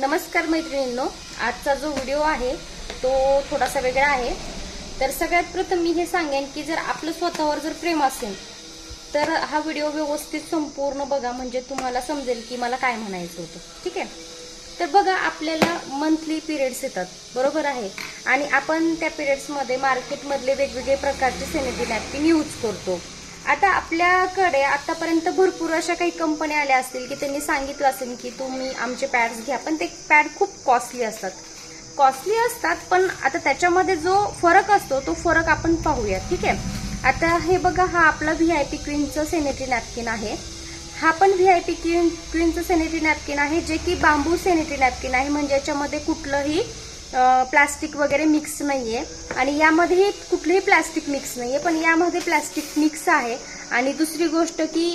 नमस्कार मैत्रिणींनो आजचा जो व्हिडिओ आहे तो थोडासा वेगळा आहे. तर सगळ्यात प्रथम मी हे सांगेन की जर आपलं स्वतःवर जर प्रेम असेल तर हा व्हिडिओ व्यवस्थित संपूर्ण बघा म्हणजे तुम्हाला समजेल की मला काय म्हणायचं होतं. ठीक आहे? तर बघा आपल्याला मंथली पिरियड्स येतात. बरोबर आहे? आणि आपण त्या पिरियड्समध्ये मार्केटमधले वेगवेगळे प्रकारचे सॅनिटरी नॅपकिन यूज करतो. आता आपल्याकडे आतापर्यंत भरपूर अशा काही कंपन्या आल्या असतील की त्यांनी सांगितलं असेल की तुम्ही आमचे पॅड्स घ्या. पण ते पॅड खूप कॉस्टली असतात. कॉस्टली असतात पण आता त्याच्यामध्ये जो फरक असतो तो फरक आपण पाहूया ठीक आहे? आता हे बघा हा आपला व्ही आय पी क्वीनचं सेनेटरी नॅपकिन आहे. हा पण व्ही आय पी क्वीन क्वीनचं सेनेटरी नॅपकिन आहे जे की बांबू सेनेटरी नॅपकिन आहे. म्हणजे याच्यामध्ये कुठलंही प्लास्टिक वगैरे मिक्स नाही आहे आणि यामध्येही कुठलंही प्लास्टिक मिक्स नाही आहे पण यामध्ये प्लास्टिक मिक्स आहे. आणि दुसरी गोष्ट की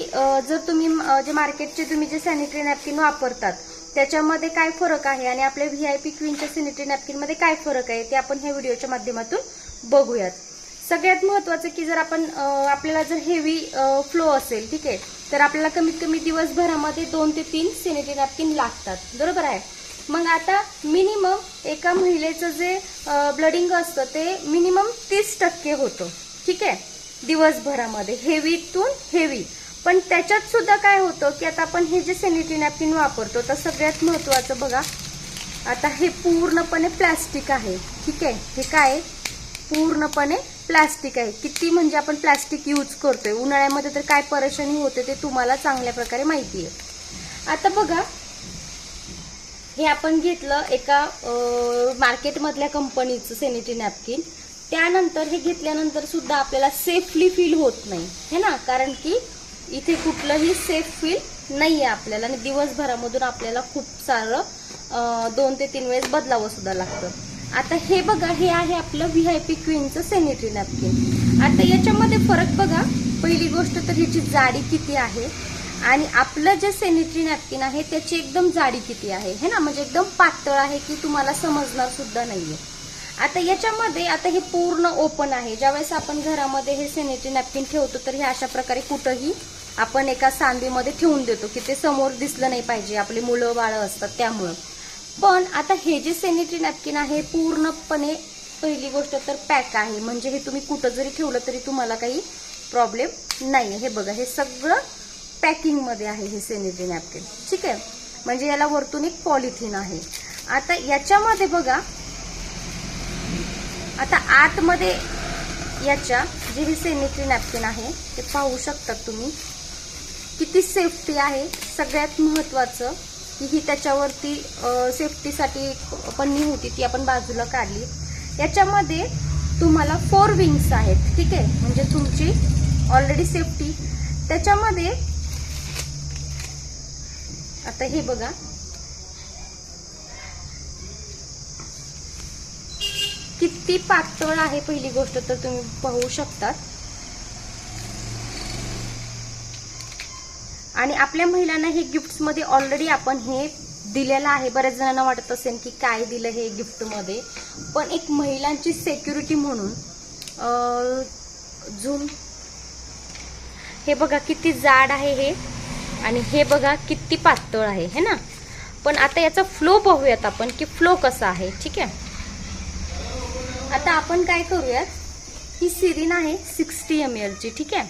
जर तुम्ही जे मार्केटचे तुम्ही जे सॅनिटरी नॅपकिन वापरतात त्याच्यामध्ये काय फरक आहे? आणि आपल्या व्ही आय पी क्वीनच्या सॅनिटरी नॅपकिनमध्ये काय फरक आहे? ते आपण ह्या व्हिडिओच्या माध्यमातून बघूयात. सगळ्यात महत्वाचं की जर आपण आपल्याला जर हेवी फ्लो असेल ठीक आहे तर आपल्याला कमीत कमी दिवसभरामध्ये दोन ते तीन सॅनिटरी नॅपकिन लागतात. बरोबर आहे? मग आता मिनिमम एका महिलेचं जे ब्लडिंग असतं ते मिनिमम तीस टक्के होतं. ठीक आहे? दिवसभरामध्ये. हेवीतून हेवी पण त्याच्यात सुद्धा काय होतं की आता आपण हे जे सॅनिटरी नॅपकिन वापरतो तर सगळ्यात महत्वाचं बघा आता हे पूर्णपणे प्लॅस्टिक आहे. ठीक आहे? हे काय आहे? पूर्णपणे प्लॅस्टिक आहे. किती म्हणजे आपण प्लॅस्टिक यूज करतोय? उन्हाळ्यामध्ये तर काय परेशानी होते ते तुम्हाला चांगल्या प्रकारे माहिती आहे. आता बघा हे आपण घेतलं एका मार्केटमधल्या कंपनीचं सॅनिटरी नॅपकिन त्यानंतर हे घेतल्यानंतर सुद्धा आपल्याला सेफली फील होत नाही है ना? कारण की इथे कुठलंही सेफ फील नाही आहे आपल्याला आणि दिवसभरामधून आपल्याला खूप सारं दोन ते तीन वेळेस बदलावं सुद्धा लागतं. आता हे बघा हे आहे आपलं व्ही आय पी क्वीनचं सॅनिटरी नॅपकिन आता याच्यामध्ये फरक बघा. पहिली गोष्ट तर ह्याची जाडी किती आहे? आणि आपलं जे सॅनिटरी नॅपकिन आहे त्याची एकदम जाडी किती आहे? हे ना? म्हणजे एकदम पातळ आहे की तुम्हाला समजणार सुद्धा नाहीये. आता याच्यामध्ये आता हे पूर्ण ओपन आहे. ज्यावेळेस आपण घरामध्ये हे सॅनिटरी नॅपकिन ठेवतो तर हे अशा प्रकारे कुठंही आपण एका सांदीमध्ये ठेवून देतो की ते समोर दिसलं नाही पाहिजे. आपली मुलं बाळं असतात त्यामुळं. पण आता हे जे सॅनिटरी नॅपकिन आहे पूर्णपणे पहिली गोष्ट तर पॅक आहे. म्हणजे हे तुम्ही कुठं जरी ठेवलं तरी तुम्हाला काही प्रॉब्लेम नाही हे बघा हे सगळं पॅकिंगमध्ये आहे हे सॅनिटरी नॅपकिन ठीक आहे? म्हणजे याला वरतून एक पॉलिथिन आहे. आता याच्यामध्ये बघा. आता आतमध्ये याच्या जे हे सॅनिटरी नॅपकिन आहे ते पाहू शकतात तुम्ही. किती सेफ्टी आहे. सगळ्यात महत्वाचं की ही त्याच्यावरती सेफ्टीसाठी पन्नी होती ती आपण बाजूला काढली. याच्यामध्ये तुम्हाला फोर विंग्स आहेत. ठीक आहे? म्हणजे तुमची ऑलरेडी सेफ्टी त्याच्यामध्ये आता हे बघा. किती पातळ आहे पहिली गोष्ट तर तुम्ही पाहू शकतात. आणि आपल्या महिलांना हे गिफ्टमध्ये ऑलरेडी आपण हे दिलेलं आहे. बऱ्याच जणांना वाटत असेल की काय दिलं हे गिफ्टमध्ये पण एक महिलांची सेक्युरिटी म्हणून झूम हे बघा किती जाड आहे हे. आणि हे बघा किती पातळ आहे हे ना? पण आता याचा फ्लो पाहूयात आपण की फ्लो कसा आहे ठीक आहे? आता आपण काय करूयात? ही सिरीन आहे सिक्स्टी एम ची ठीक आहे?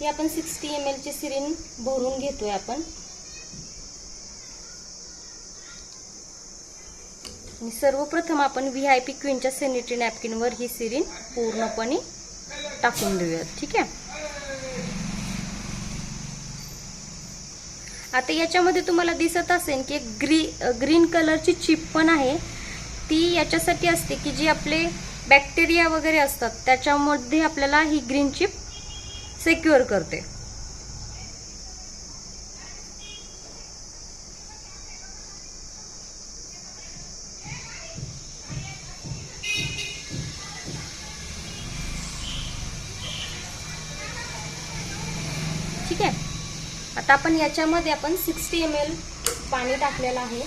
ती आपण सिक्स्टी एम ची सिरीन भरून घेतोय आपण. सर्वप्रथम आपण व्ही आय पी क्वीनच्या सॅनिटरी नॅपकिनवर ही सिरीन पूर्णपणे टाकून देऊयात ठीक आहे? आता याच्यामध्ये तुम्हाला दिसत असेल की एक ग्री ग्रीन कलरची चिप पण आहे. ती याच्यासाठी असते की जी आपले बॅक्टेरिया वगैरे असतात त्याच्यामध्ये आपल्याला ही ग्रीन चिप सेक्युअर करते. आता आपण याच्यामध्ये आपण सिक्स्टी एम एल पाणी टाकलेलं आहे.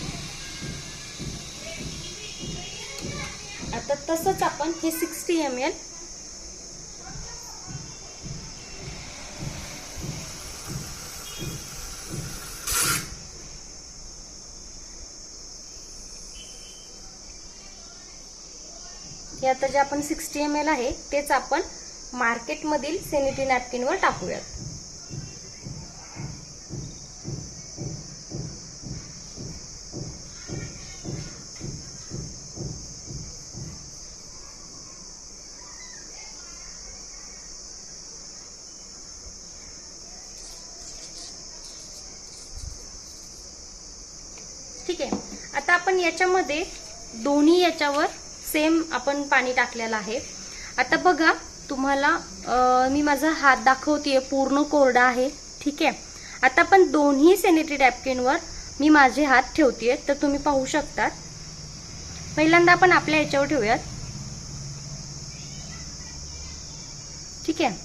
आता तसंच आपण हे सिक्स्टी एम एल हे आता जे आपण सिक्स्टी एम एल आहे तेच आपण मार्केटमधील सेनिटरी नॅपकिनवर टाकूयात. आपण याच्यामध्ये दोन्ही याच्यावर सेम आपण पाणी टाकलेलं आहे. आता बघा तुम्हाला मी माझा हात दाखवतेय पूर्ण कोरडा आहे ठीक? आहे आता आपण दोन्ही सॅनिटरी नॅपकिनवर मी माझे हात ठेवतेय तर तुम्ही पाहू शकतात. पहिल्यांदा आपण आपल्या याच्यावर ठेवूयात. ठीक? आहे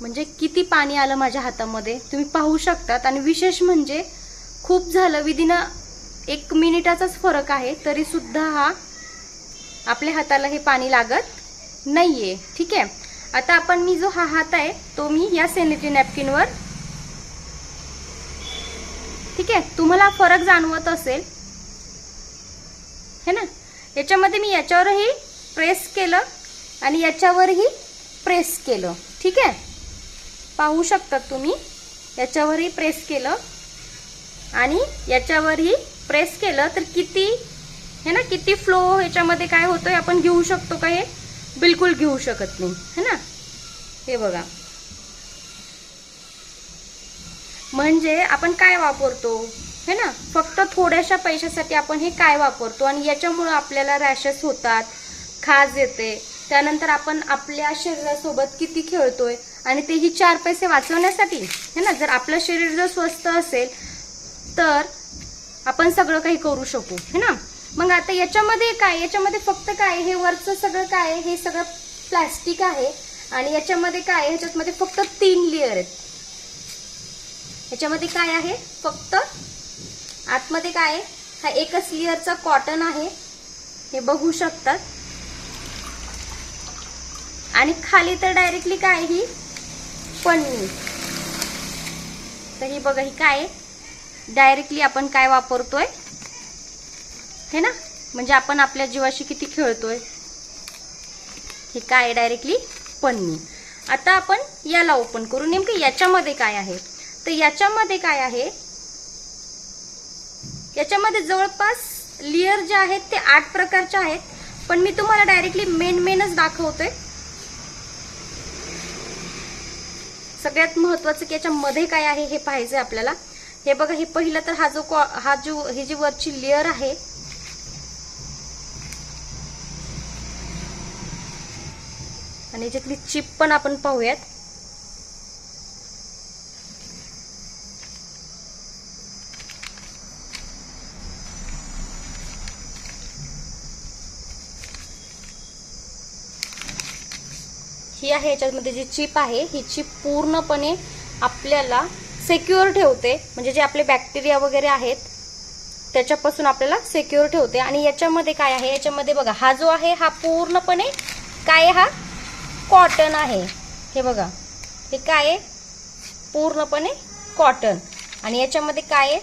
म्हणजे किती पाणी आलं माझ्या हातामध्ये तुम्ही पाहू शकतात. आणि विशेष म्हणजे खूप झालं विदिन एक मिनिटाचाच फरक आहे तरी सुद्धा हा आपल्या हाताला हे पाणी लागत नाही आहे ठीक आहे? आता आपण मी जो हा हात आहे तो मी या सॅनिटरी नॅपकिनवर ठीक आहे? तुम्हाला फरक जाणवत असेल. है ना? याच्यामध्ये मी याच्यावरही प्रेस केलं आणि याच्यावरही प्रेस केलं. ठीक आहे? पाहू शकतात तुम्ही? याच्यावरही प्रेस केलं आणि याच्यावरही प्रेस केलं तर किती हे ना किती फ्लो ह्याच्यामध्ये काय होतोय आपण घेऊ शकतो का हे? बिलकुल घेऊ शकत नाही है ना? हे बघा. म्हणजे आपण काय वापरतो है ना? फक्त थोड्याशा पैशासाठी आपण हे काय वापरतो आणि याच्यामुळं आपल्याला रॅशेस होतात खाज येते. त्यानंतर आपण आपल्या शरीरासोबत किती खेळतोय आणि तेही चार पैसे वाचवण्यासाठी है ना? जर आपलं शरीर जर स्वस्त असेल तर आपण सगळं काही करू शकू है ना? मग आता याच्यामध्ये काय? याच्यामध्ये फक्त काय? हे वरचं सगळं काय आहे? हे सगळं प्लॅस्टिक आहे. आणि याच्यामध्ये काय? आहे? ह्याच्यामध्ये फक्त तीन लेअर आहेत. ह्याच्यामध्ये काय आहे? फक्त आतमध्ये काय? आहे हा एकच लेअरचा कॉटन आहे. हे बघू शकतात. आणि खाली तर डायरेक्टली काय ही पन्नी. तर ही बघा ही काय आहे? डायरेक्टली आपण काय वापरतोय? हे ना? म्हणजे आपण आपल्या जीवाशी किती खेळतोय? हे काय डायरेक्टली? पन्नी. आता आपण याला ओपन करू. नेमकं याच्यामध्ये काय आहे? तर याच्यामध्ये काय आहे? याच्यामध्ये जवळपास लेअर जे आहेत ते आठ प्रकारचे आहेत. पण मी तुम्हाला डायरेक्टली मेन मेनच दाखवतोय. सगळ्यात महत्वाचं की याच्यामध्ये काय आहे हे पाहिजे आपल्याला. हे बघा हे पहिलं तर हा जो हा जो ही जी वरची लेअर आहे आणि याच्यातली चिप पण आपण पाहूयात. ही आहे याच्यामध्ये जी चिप आहे ही चिप पूर्णपणे आपल्याला सेक्युअर ठेवते. म्हणजे जे आपले बॅक्टेरिया वगैरे आहेत त्याच्यापासून आपल्याला सेक्युअर ठेवते. आणि याच्यामध्ये काय आहे? याच्यामध्ये बघा हा जो आहे हा पूर्णपणे काय आहे हा? कॉटन आहे. हे बघा हे काय आहे? पूर्णपणे कॉटन आणि याच्यामध्ये काय आहे?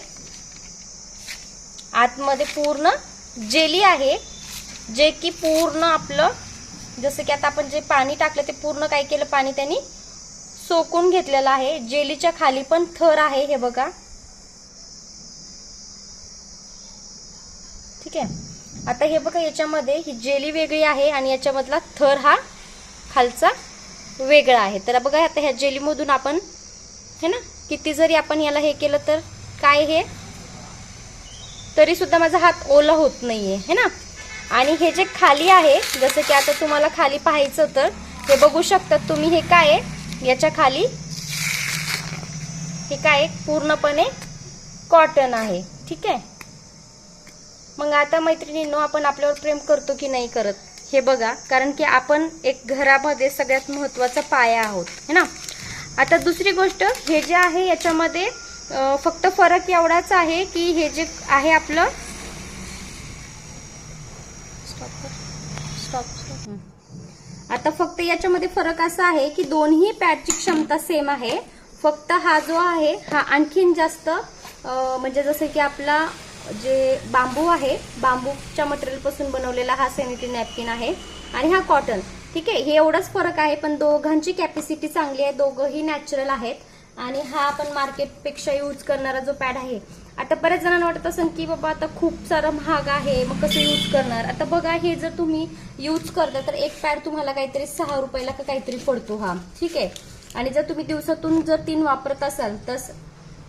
आतमध्ये पूर्ण जेली आहे जे की पूर्ण आपलं जसं की आता आपण जे पाणी टाकलं ते पूर्ण काय केलं? पाणी त्यांनी सोकून घेतलेलं आहे. जेलीच्या खाली पण थर आहे हे बघा. ठीक आहे. आता हे बघा याच्यामध्ये ही जेली वेगळी आहे आणि याच्यामधला थर हा खालचा वेगळा आहे. तर बघा आता ह्या जेलीमधून आपण हे ना किती जरी आपण याला हे केलं तर काय हे? तरी सुद्धा माझा हात ओला होत नाहीये है ना? आणि हे जे खाली आहे जसं की आता तुम्हाला खाली पाहायचं तर हे बघू शकतात तुम्ही हे काय आहे? याच्या खाली हे काय पूर्णपणे कॉटन आहे. ठीक आहे? मग आता मैत्रिणींनो आपण आपल्यावर प्रेम करतो की नाही करत? हे बघा कारण की आपण एक घरामध्ये सगळ्यात महत्त्वाचा पाया आहोत है ना? आता दुसरी गोष्ट हे जे आहे याच्यामध्ये फक्त फरक एवढाच आहे की हे जे आहे आपलं स्टॉप स्टॉप आता फक्त याच्यामध्ये फरक असा आहे की दोन्ही पॅडची क्षमता सेम आहे. फक्त हा जो आहे हा आणखीन जास्त म्हणजे जसं की आपला जे बांबू आहे बांबूच्या मटेरियलपासून बनवलेला हा सॅनिटरी नॅपकिन आहे आणि हा कॉटन ठीक आहे हे एवढाच फरक आहे पण दोघांची कॅपॅसिटी चांगली आहे दोघंही नॅचरल आहेत. आणि हा आपण मार्केटपेक्षा यूज करणारा जो पॅड आहे आता बऱ्याच जणांना वाटत असेल की बाबा आता खूप सारं महाग आहे मग कसं यूज करणार? आता बघा हे जर तुम्ही यूज करता तर एक पॅड तुम्हाला काहीतरी सहा रुपयाला का काहीतरी पडतो हा. ठीक आहे? आणि जर तुम्ही दिवसातून जर तीन वापरत असाल तर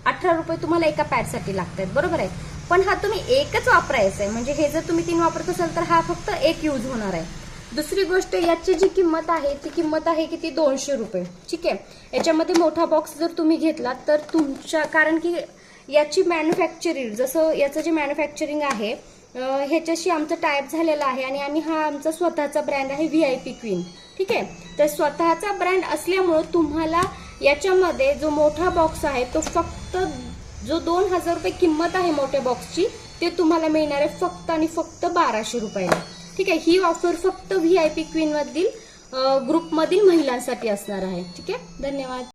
अठरा रुपये तुम्हाला एका पॅडसाठी लागतात. बरोबर आहे? पण हा तुम्ही एकच वापरायचा आहे म्हणजे हे जर तुम्ही तीन वापरत असाल तर हा फक्त एक यूज होणार आहे. दुसरी गोष्ट याची जी किंमत आहे ती किंमत आहे किती? दोनशे रुपये. ठीक आहे? याच्यामध्ये मोठा बॉक्स जर तुम्ही घेतला तर तुमच्या कारण की याची मॅन्युफॅक्चरिंग जसं याचं जे मॅन्युफॅक्चरिंग आहे ह्याच्याशी आमचं टायप झालेलं आहे आणि आम्ही हा आमचा स्वतःचा ब्रँड आहे व्ही आय पी क्वीन ठीक आहे? तर स्वतःचा ब्रँड असल्यामुळं तुम्हाला याच्यामध्ये जो मोठा बॉक्स आहे तो फक्त जो दोन हजार रुपये किंमत आहे मोठ्या बॉक्सची ते तुम्हाला मिळणार आहे फक्त आणि फक्त बाराशे रुपयाला. ठीक आहे? ही ऑफर फक्त व्ही आय पी क्वीनमधील ग्रुपमधील महिलांसाठी असणार आहे. ठीक आहे? धन्यवाद.